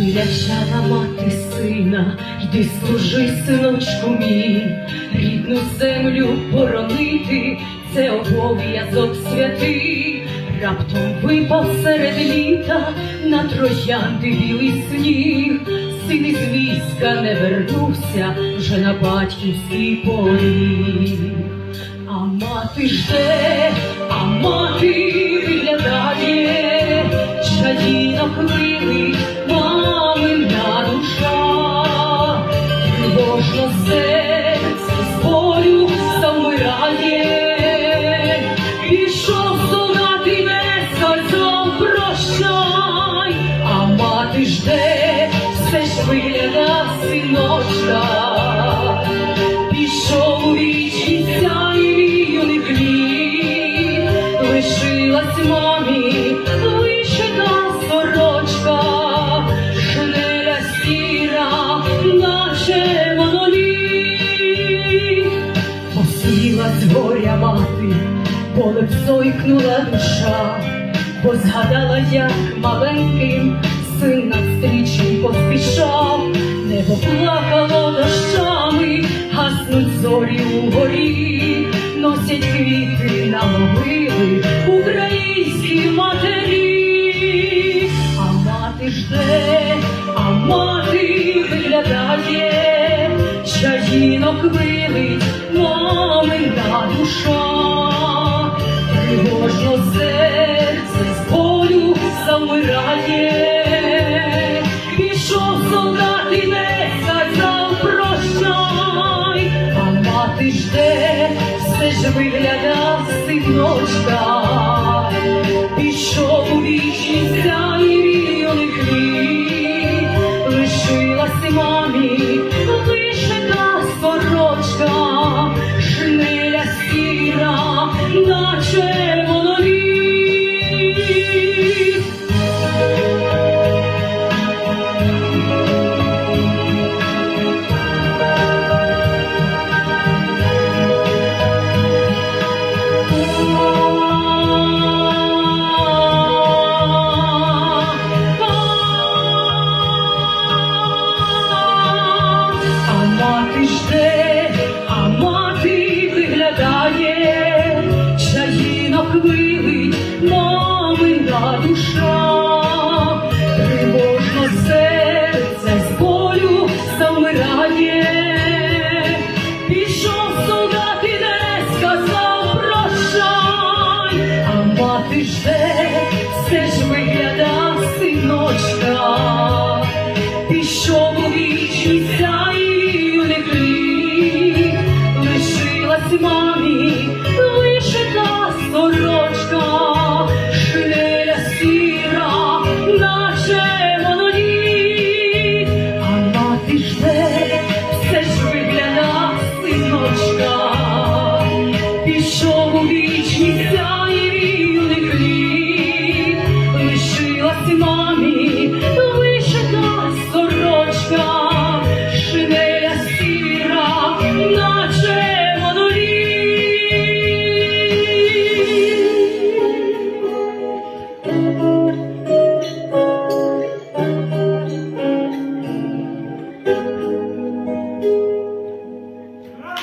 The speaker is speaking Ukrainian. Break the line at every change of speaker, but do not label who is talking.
Вілящала мати сина, йди служи, синочку мій, рідну землю боронити, це обов'язок святий. Раптом випав серед літа на троянди білий сніг, син із війська не вернувся вже на батьківський поріг. А мати жде, а мати виглядає, чаїнок вилить мамина серце з болю горя мати, болем зойкнула душа, бо згадала, як маленьким син навстрічі поспішав, небо плакало дощами, гаснуть зорі угорі, носять квіти на могили чаїнок вилить мамина душа, тривожно серце з болю замирає, пішов солдат і не сказав прощай, а мати жде, все ж вигляда синочка, пішов у вічність лишилась мамі мати